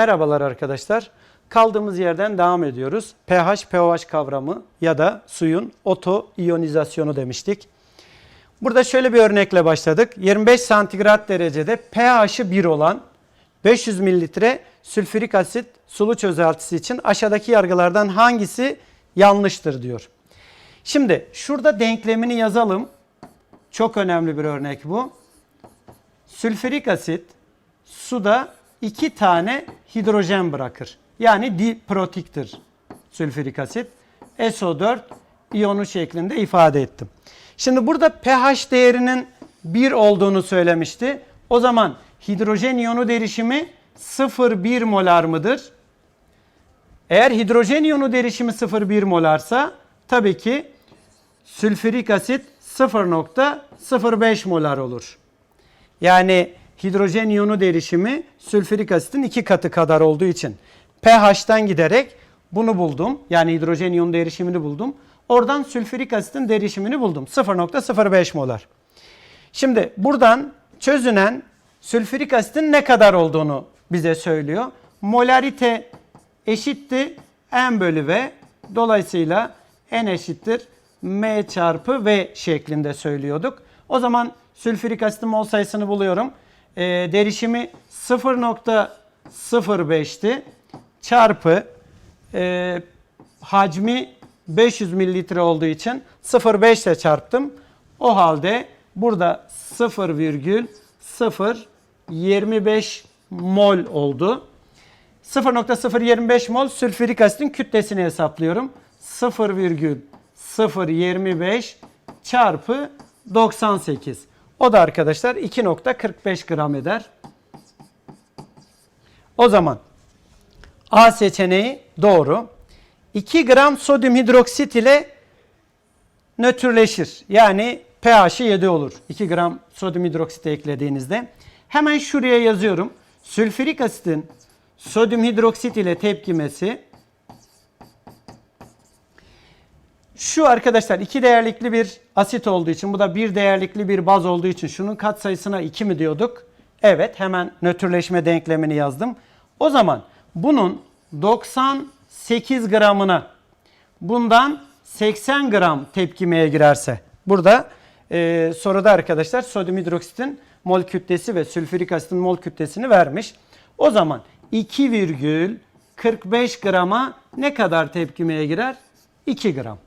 Merhabalar arkadaşlar. Kaldığımız yerden devam ediyoruz. pH, pOH kavramı ya da suyun oto iyonizasyonu demiştik. Burada şöyle bir örnekle başladık. 25 santigrat derecede pH'i 1 olan 500 mililitre sülfürik asit sulu çözeltisi için aşağıdaki yargılardan hangisi yanlıştır diyor. Şimdi şurada denklemini yazalım. Çok önemli bir örnek bu. Sülfürik asit suda iki tane hidrojen bırakır. Yani diprotiktir sülfürik asit. SO4 iyonu şeklinde ifade ettim. Şimdi burada pH değerinin 1 olduğunu söylemişti. O zaman hidrojen iyonu derişimi 0,1 molar mıdır? Eğer hidrojen iyonu derişimi 0,1 molarsa tabii ki sülfürik asit 0,05 molar olur. Yani hidrojen iyonu derişimi sülfürik asitin iki katı kadar olduğu için pH'ten giderek bunu buldum. Yani hidrojen iyonu derişimini buldum. Oradan sülfürik asitin derişimini buldum. 0,05 molar. Şimdi buradan çözünen sülfürik asitin ne kadar olduğunu bize söylüyor. Molarite eşitti M bölü V. Dolayısıyla N eşittir M çarpı V şeklinde söylüyorduk. O zaman sülfürik asitin mol sayısını buluyorum. E, derişimi 0.05'ti. Çarpı e, hacmi 500 mililitre olduğu için 0.5 ile çarptım. O halde burada 0,025 mol oldu. 0.025 mol sülfürik asitin kütlesini hesaplıyorum. 0,025 çarpı 98. O da arkadaşlar 2.45 gram eder. O zaman A seçeneği doğru. 2 gram sodyum hidroksit ile nötrleşir. Yani pH'i 7 olur. 2 gram sodyum hidroksit eklediğinizde. Hemen şuraya yazıyorum. Sülfürik asitin sodyum hidroksit ile tepkimesi şu arkadaşlar iki değerlikli bir asit olduğu için bu da bir değerlikli bir baz olduğu için şunun katsayısına 2 mi diyorduk? Evet hemen nötrleşme denklemini yazdım. O zaman bunun 98 gramına bundan 80 gram tepkimeye girerse burada e, soruda arkadaşlar sodyum hidroksitin mol kütlesi ve sülfürik asitin mol kütlesini vermiş. O zaman 2,45 grama ne kadar tepkimeye girer? 2 gram.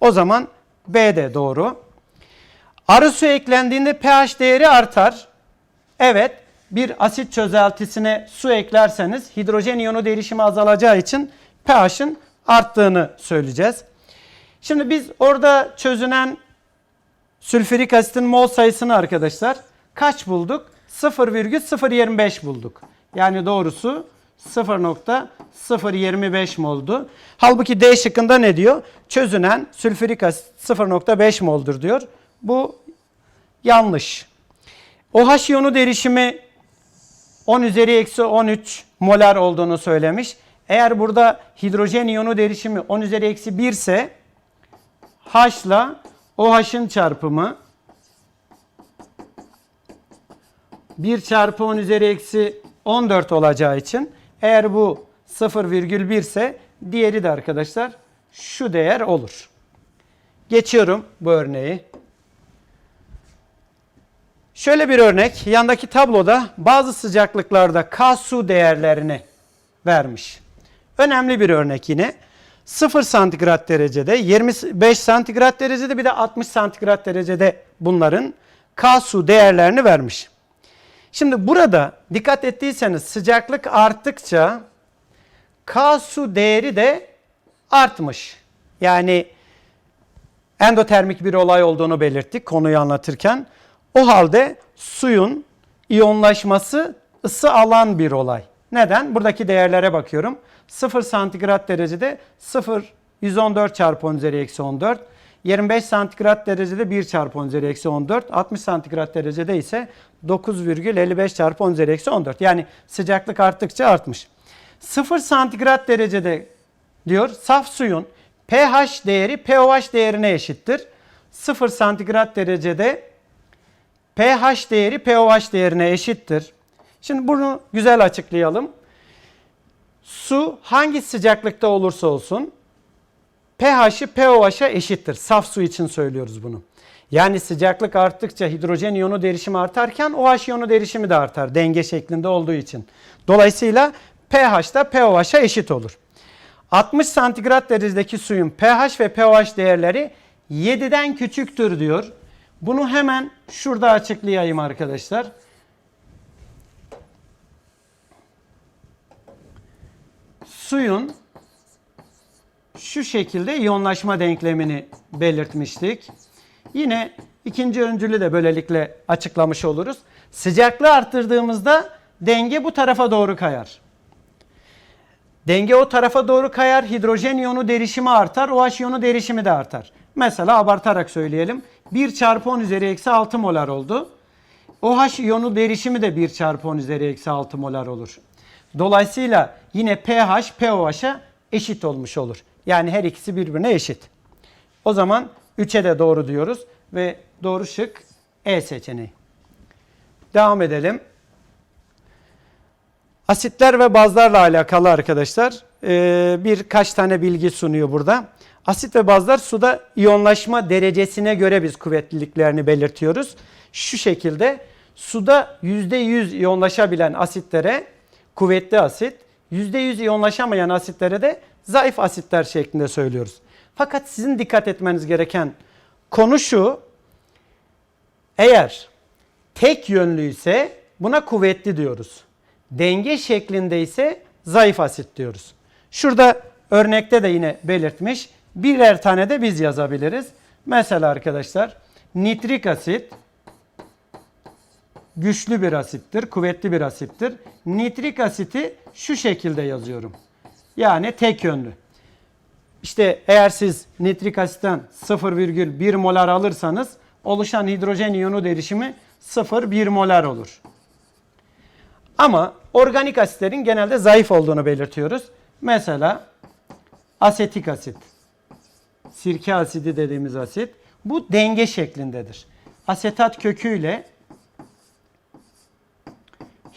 O zaman B de doğru. Arı su eklendiğinde pH değeri artar. Evet, bir asit çözeltisine su eklerseniz hidrojen iyonu derişimi azalacağı için pH'in arttığını söyleyeceğiz. Şimdi biz orada çözünen sülfürik asitin mol sayısını arkadaşlar kaç bulduk? 0,025 bulduk. Yani doğrusu 0.025 moldu. Halbuki D şıkkında ne diyor? Çözünen sülfürik asit 0.5 moldur diyor. Bu yanlış. OH iyonu derişimi 10 üzeri eksi 13 molar olduğunu söylemiş. Eğer burada hidrojen iyonu derişimi 10 üzeri eksi 1 ise H ile OH'ın çarpımı 1 çarpı 10 üzeri eksi 14 olacağı için eğer bu 0,1 ise diğeri de arkadaşlar şu değer olur. Geçiyorum bu örneği. Şöyle bir örnek. Yandaki tabloda bazı sıcaklıklarda K su değerlerini vermiş. Önemli bir örnek yine. 0 santigrat derecede, 25 santigrat derecede bir de 60 santigrat derecede bunların K su değerlerini vermiş. Şimdi burada dikkat ettiyseniz sıcaklık arttıkça K su değeri de artmış. Yani endotermik bir olay olduğunu belirttik konuyu anlatırken. O halde suyun iyonlaşması ısı alan bir olay. Neden? Buradaki değerlere bakıyorum. 0 santigrat derecede 0 114 çarpı 10 üzeri eksi 14. 25 santigrat derecede 1 çarpı 10 üzeri eksi 14. 60 santigrat derecede ise 9,55 çarpı 10 üzeri eksi 14. Yani sıcaklık arttıkça artmış. 0 santigrat derecede diyor saf suyun pH değeri pOH değerine eşittir. 0 santigrat derecede pH değeri pOH değerine eşittir. Şimdi bunu güzel açıklayalım. Su hangi sıcaklıkta olursa olsun pH'i pOH'a eşittir. Saf su için söylüyoruz bunu. Yani sıcaklık arttıkça hidrojen iyonu derişimi artarken OH iyonu derişimi de artar denge şeklinde olduğu için. Dolayısıyla pH da pOH'a eşit olur. 60 santigrat derecedeki suyun pH ve pOH değerleri 7'den küçüktür diyor. Bunu hemen şurada açıklayayım arkadaşlar. Suyun şu şekilde iyonlaşma denklemini belirtmiştik. Yine ikinci öncülü de böylelikle açıklamış oluruz. Sıcaklığı arttırdığımızda denge bu tarafa doğru kayar. Denge o tarafa doğru kayar. Hidrojen iyonu derişimi artar. OH iyonu derişimi de artar. Mesela abartarak söyleyelim. 1 çarpı 10 üzeri eksi 6 molar oldu. OH iyonu derişimi de 1 çarpı 10 üzeri eksi 6 molar olur. Dolayısıyla yine pH pOH'a eşit olmuş olur. Yani her ikisi birbirine eşit. O zaman 3'e de doğru diyoruz ve doğru şık E seçeneği. Devam edelim. Asitler ve bazlarla alakalı arkadaşlar e, birkaç tane bilgi sunuyor burada. Asit ve bazlar suda iyonlaşma derecesine göre biz kuvvetliliklerini belirtiyoruz. Şu şekilde suda %100 iyonlaşabilen asitlere kuvvetli asit, %100 iyonlaşamayan asitlere de zayıf asitler şeklinde söylüyoruz. Fakat sizin dikkat etmeniz gereken konu şu. Eğer tek yönlü ise buna kuvvetli diyoruz. Denge şeklinde ise zayıf asit diyoruz. Şurada örnekte de yine belirtmiş. Birer tane de biz yazabiliriz. Mesela arkadaşlar nitrik asit güçlü bir asittir, kuvvetli bir asittir. Nitrik asiti şu şekilde yazıyorum. Yani tek yönlü. İşte eğer siz nitrik asitten 0,1 molar alırsanız oluşan hidrojen iyonu derişimi 0,1 molar olur. Ama organik asitlerin genelde zayıf olduğunu belirtiyoruz. Mesela asetik asit, sirke asidi dediğimiz asit bu denge şeklindedir. Asetat köküyle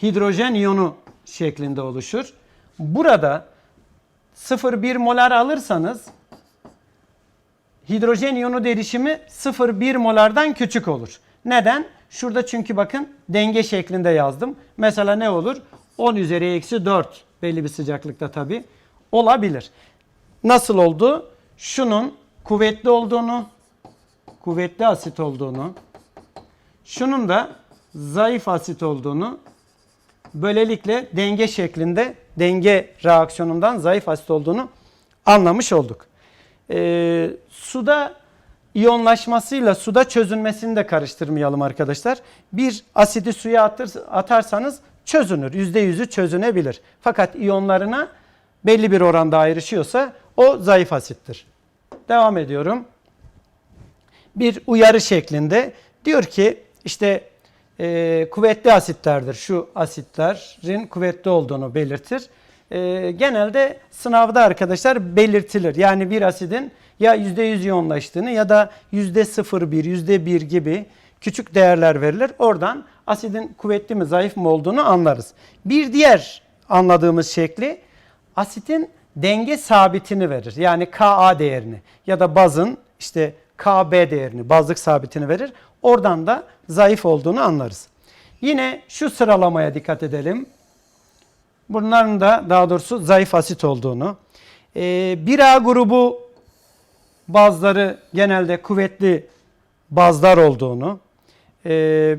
hidrojen iyonu şeklinde oluşur. Burada 0,1 molar alırsanız hidrojen iyonu derişimi 0,1 molardan küçük olur. Neden? Şurada çünkü bakın denge şeklinde yazdım. Mesela ne olur? 10 üzeri eksi 4 belli bir sıcaklıkta tabi olabilir. Nasıl oldu? Şunun kuvvetli olduğunu, kuvvetli asit olduğunu, şunun da zayıf asit olduğunu böylelikle denge şeklinde denge reaksiyonundan zayıf asit olduğunu anlamış olduk. Ee, suda iyonlaşmasıyla suda çözünmesini de karıştırmayalım arkadaşlar. Bir asidi suya atır, atarsanız çözünür. %100'ü çözünebilir. Fakat iyonlarına belli bir oranda ayrışıyorsa o zayıf asittir. Devam ediyorum. Bir uyarı şeklinde diyor ki işte e, kuvvetli asitlerdir. Şu asitlerin kuvvetli olduğunu belirtir. E, genelde sınavda arkadaşlar belirtilir. Yani bir asidin ya %100 iyonlaştığını ya da %01, %1 gibi küçük değerler verilir. Oradan asidin kuvvetli mi zayıf mı olduğunu anlarız. Bir diğer anladığımız şekli asitin denge sabitini verir. Yani Ka değerini ya da bazın işte Kb değerini, bazlık sabitini verir. Oradan da zayıf olduğunu anlarız. Yine şu sıralamaya dikkat edelim. Bunların da daha doğrusu zayıf asit olduğunu. Ee, 1A grubu bazları genelde kuvvetli bazlar olduğunu e,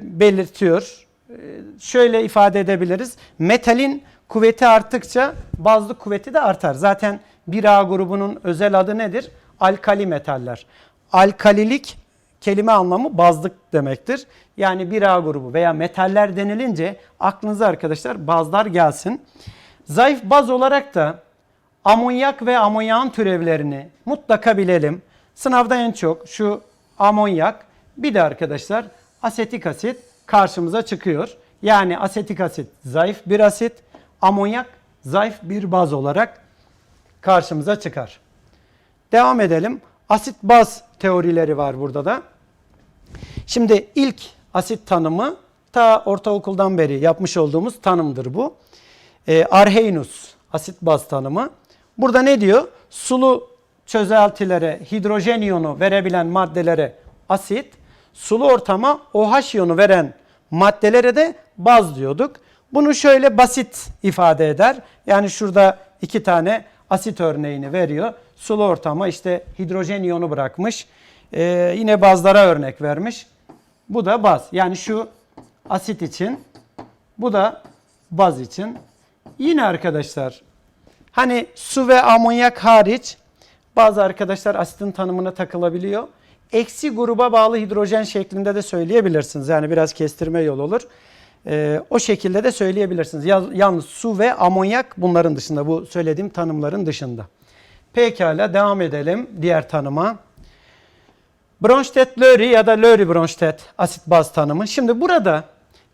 belirtiyor. E, şöyle ifade edebiliriz. Metalin kuvveti arttıkça bazlık kuvveti de artar. Zaten 1A grubunun özel adı nedir? Alkali metaller. Alkalilik kelime anlamı bazlık demektir. Yani 1A grubu veya metaller denilince aklınıza arkadaşlar bazlar gelsin. Zayıf baz olarak da amonyak ve amonyağın türevlerini mutlaka bilelim. Sınavda en çok şu amonyak bir de arkadaşlar asetik asit karşımıza çıkıyor. Yani asetik asit zayıf bir asit, amonyak zayıf bir baz olarak karşımıza çıkar. Devam edelim. Asit baz teorileri var burada da. Şimdi ilk asit tanımı ta ortaokuldan beri yapmış olduğumuz tanımdır bu. E, Arrhenius asit baz tanımı. Burada ne diyor? Sulu çözeltilere hidrojen iyonu verebilen maddelere asit, sulu ortama OH iyonu veren maddelere de baz diyorduk. Bunu şöyle basit ifade eder. Yani şurada iki tane asit örneğini veriyor. Sulu ortama işte hidrojen iyonu bırakmış. Ee, yine bazlara örnek vermiş. Bu da baz. Yani şu asit için, bu da baz için. Yine arkadaşlar hani su ve amonyak hariç bazı arkadaşlar asitin tanımına takılabiliyor. Eksi gruba bağlı hidrojen şeklinde de söyleyebilirsiniz. Yani biraz kestirme yol olur. Ee, o şekilde de söyleyebilirsiniz. Yal- Yalnız su ve amonyak bunların dışında, bu söylediğim tanımların dışında. Pekala devam edelim diğer tanıma. Bronsted-Lowry ya da Lowry-Bronsted asit baz tanımı. Şimdi burada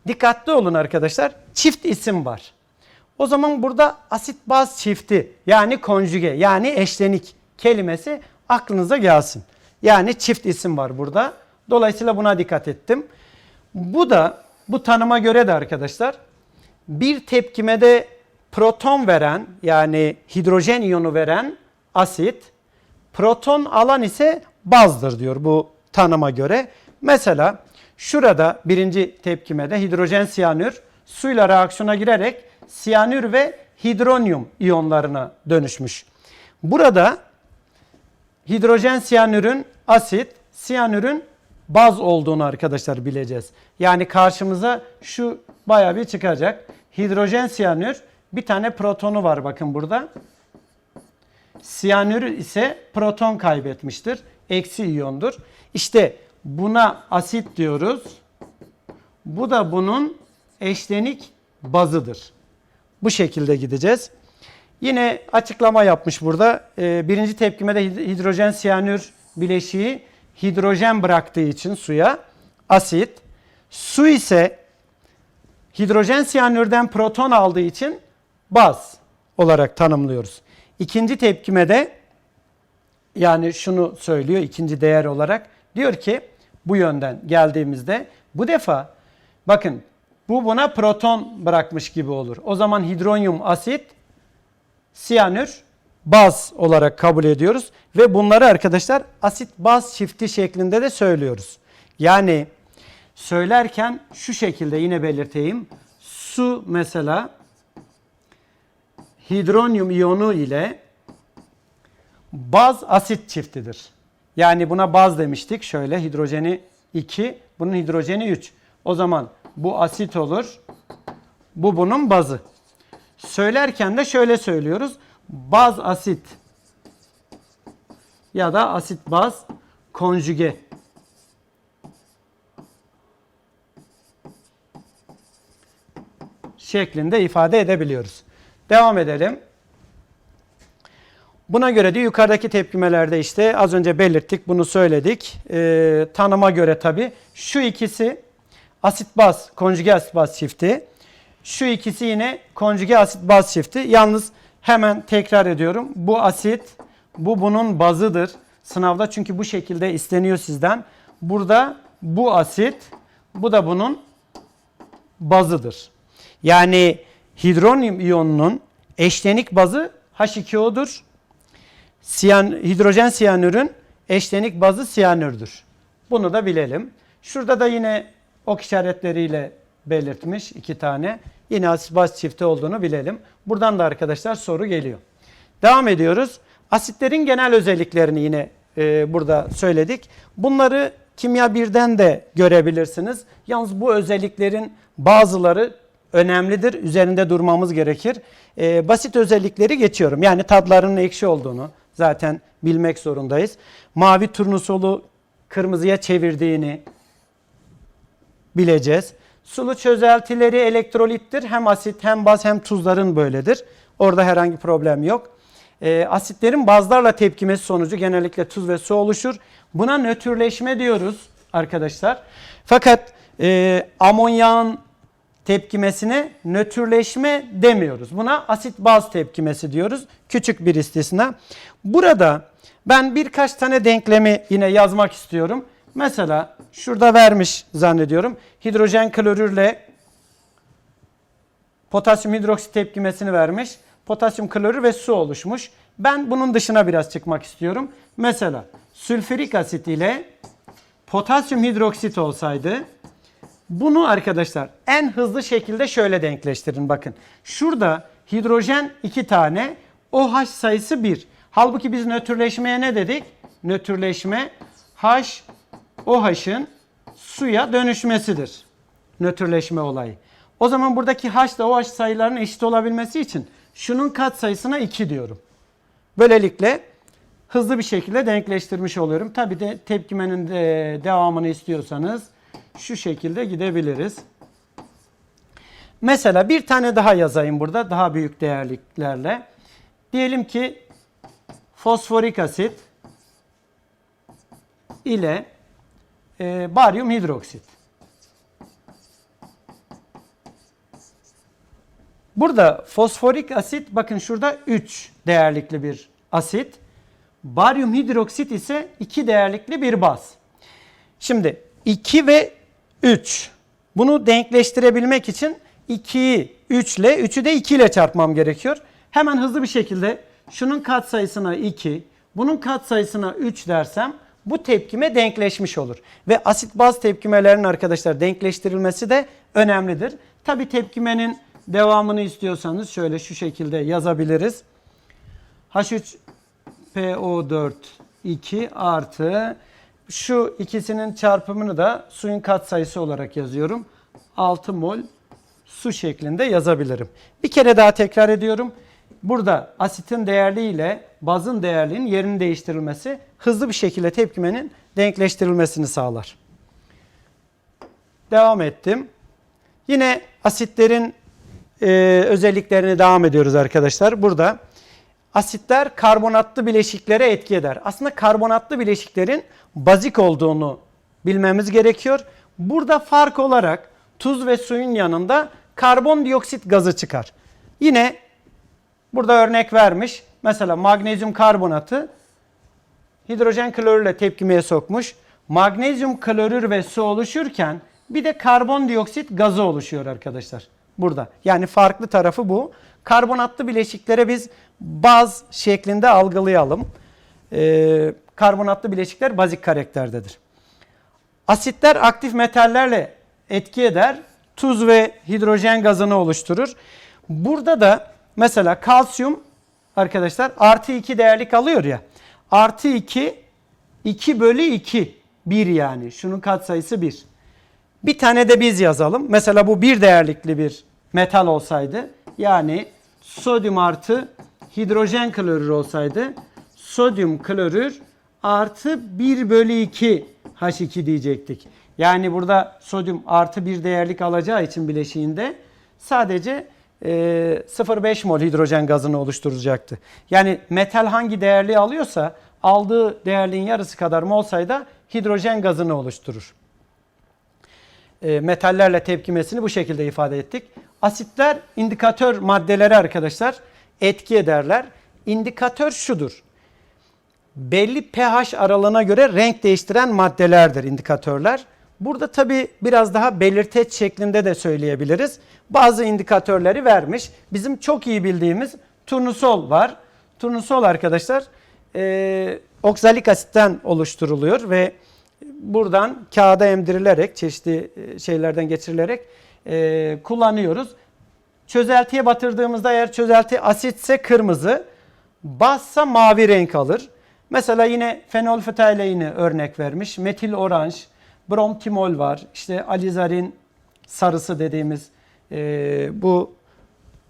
dikkatli olun arkadaşlar. Çift isim var. O zaman burada asit baz çifti yani konjüge yani eşlenik kelimesi aklınıza gelsin. Yani çift isim var burada. Dolayısıyla buna dikkat ettim. Bu da bu tanıma göre de arkadaşlar bir tepkimede proton veren yani hidrojen iyonu veren asit proton alan ise bazdır diyor bu tanıma göre. Mesela şurada birinci tepkimede hidrojen siyanür suyla reaksiyona girerek siyanür ve hidronyum iyonlarına dönüşmüş. Burada hidrojen siyanürün asit, siyanürün baz olduğunu arkadaşlar bileceğiz. Yani karşımıza şu bayağı bir çıkacak. Hidrojen siyanür bir tane protonu var bakın burada. Siyanür ise proton kaybetmiştir. Eksi iyondur. İşte buna asit diyoruz. Bu da bunun eşlenik bazıdır. Bu şekilde gideceğiz. Yine açıklama yapmış burada. Ee, birinci tepkimede hid- hidrojen siyanür bileşiği hidrojen bıraktığı için suya asit. Su ise hidrojen siyanürden proton aldığı için baz olarak tanımlıyoruz. İkinci tepkimede yani şunu söylüyor ikinci değer olarak diyor ki bu yönden geldiğimizde bu defa bakın bu buna proton bırakmış gibi olur. O zaman hidronyum asit siyanür baz olarak kabul ediyoruz ve bunları arkadaşlar asit baz çifti şeklinde de söylüyoruz. Yani söylerken şu şekilde yine belirteyim. Su mesela hidronyum iyonu ile baz asit çiftidir. Yani buna baz demiştik. Şöyle hidrojeni 2, bunun hidrojeni 3. O zaman bu asit olur. Bu bunun bazı. Söylerken de şöyle söylüyoruz. Baz asit ya da asit baz konjüge. şeklinde ifade edebiliyoruz. Devam edelim. Buna göre de yukarıdaki tepkimelerde işte az önce belirttik, bunu söyledik. Ee, tanıma göre tabi şu ikisi asit baz, konjüge asit baz çifti. Şu ikisi yine konjüge asit baz çifti. Yalnız hemen tekrar ediyorum. Bu asit, bu bunun bazıdır. Sınavda çünkü bu şekilde isteniyor sizden. Burada bu asit, bu da bunun bazıdır. Yani hidronyum iyonunun eşlenik bazı H2O'dur. Siyan, hidrojen siyanürün eşlenik bazı siyanürdür. Bunu da bilelim. Şurada da yine ok işaretleriyle belirtmiş iki tane. Yine asit baz çifti olduğunu bilelim. Buradan da arkadaşlar soru geliyor. Devam ediyoruz. Asitlerin genel özelliklerini yine e, burada söyledik. Bunları kimya birden de görebilirsiniz. Yalnız bu özelliklerin bazıları önemlidir. Üzerinde durmamız gerekir. E, basit özellikleri geçiyorum. Yani tadlarının ekşi olduğunu zaten bilmek zorundayız. Mavi turnusolu kırmızıya çevirdiğini bileceğiz. Sulu çözeltileri elektrolittir. Hem asit hem baz hem tuzların böyledir. Orada herhangi problem yok. E, asitlerin bazlarla tepkimesi sonucu genellikle tuz ve su oluşur. Buna nötrleşme diyoruz arkadaşlar. Fakat e, amonyağın tepkimesine nötrleşme demiyoruz. Buna asit baz tepkimesi diyoruz. Küçük bir istisna. Burada ben birkaç tane denklemi yine yazmak istiyorum. Mesela şurada vermiş zannediyorum. Hidrojen klorürle potasyum hidroksit tepkimesini vermiş. potasyum klorür ve su oluşmuş. Ben bunun dışına biraz çıkmak istiyorum. Mesela sülfürik asit ile potasyum hidroksit olsaydı bunu arkadaşlar en hızlı şekilde şöyle denkleştirin bakın. Şurada hidrojen 2 tane, OH sayısı 1. Halbuki biz nötrleşmeye ne dedik? Nötrleşme H OH'ın suya dönüşmesidir. Nötrleşme olayı. O zaman buradaki H ile OH sayılarının eşit olabilmesi için şunun kat sayısına 2 diyorum. Böylelikle hızlı bir şekilde denkleştirmiş oluyorum. Tabi de tepkimenin de devamını istiyorsanız şu şekilde gidebiliriz. Mesela bir tane daha yazayım burada daha büyük değerliklerle. Diyelim ki fosforik asit ile e, baryum hidroksit. Burada fosforik asit bakın şurada 3 değerlikli bir asit. Baryum hidroksit ise 2 değerlikli bir baz. Şimdi 2 ve 3. Bunu denkleştirebilmek için 2'yi 3 ile 3'ü de 2 ile çarpmam gerekiyor. Hemen hızlı bir şekilde şunun katsayısına 2, bunun katsayısına 3 dersem bu tepkime denkleşmiş olur. Ve asit baz tepkimelerinin arkadaşlar denkleştirilmesi de önemlidir. Tabi tepkimenin devamını istiyorsanız şöyle şu şekilde yazabiliriz. H3PO4 2 artı şu ikisinin çarpımını da suyun katsayısı olarak yazıyorum. 6 mol su şeklinde yazabilirim. Bir kere daha tekrar ediyorum. Burada asitin değerli ile bazın değerliğinin yerini değiştirilmesi hızlı bir şekilde tepkimenin denkleştirilmesini sağlar. Devam ettim. Yine asitlerin e, özelliklerini devam ediyoruz arkadaşlar. Burada asitler karbonatlı bileşiklere etki eder. Aslında karbonatlı bileşiklerin bazik olduğunu bilmemiz gerekiyor. Burada fark olarak tuz ve suyun yanında karbondioksit gazı çıkar. Yine burada örnek vermiş. Mesela magnezyum karbonatı hidrojen klorürle tepkimeye sokmuş. Magnezyum klorür ve su oluşurken bir de karbondioksit gazı oluşuyor arkadaşlar. Burada. Yani farklı tarafı bu. Karbonatlı bileşiklere biz baz şeklinde algılayalım. Ee, karbonatlı bileşikler bazik karakterdedir. Asitler aktif metallerle etki eder. Tuz ve hidrojen gazını oluşturur. Burada da mesela kalsiyum arkadaşlar artı 2 değerlik alıyor ya. Artı 2 2 bölü 2 1 yani. Şunun katsayısı 1. Bir tane de biz yazalım. Mesela bu bir değerlikli bir metal olsaydı yani sodyum artı hidrojen klorür olsaydı sodyum klorür artı 1 bölü 2 H2 diyecektik. Yani burada sodyum artı bir değerlik alacağı için bileşiğinde sadece 0,5 mol hidrojen gazını oluşturacaktı. Yani metal hangi değerliği alıyorsa aldığı değerliğin yarısı kadar mol sayıda hidrojen gazını oluşturur. E, metallerle tepkimesini bu şekilde ifade ettik. Asitler indikatör maddeleri arkadaşlar etki ederler. İndikatör şudur. Belli pH aralığına göre renk değiştiren maddelerdir indikatörler. Burada tabi biraz daha belirteç şeklinde de söyleyebiliriz. Bazı indikatörleri vermiş. Bizim çok iyi bildiğimiz turnusol var. Turnusol arkadaşlar e, oksalik asitten oluşturuluyor ve buradan kağıda emdirilerek çeşitli e, şeylerden geçirilerek e, kullanıyoruz. Çözeltiye batırdığımızda eğer çözelti asitse kırmızı, bazsa mavi renk alır. Mesela yine fenolfetaleini örnek vermiş. Metil oranj, bromtimol var. İşte alizarin sarısı dediğimiz e, bu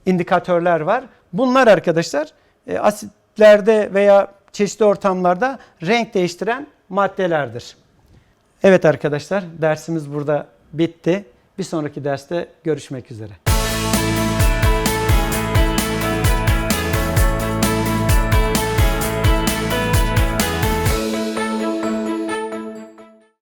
indikatörler var. Bunlar arkadaşlar e, asitlerde veya çeşitli ortamlarda renk değiştiren maddelerdir. Evet arkadaşlar dersimiz burada bitti. Bir sonraki derste görüşmek üzere.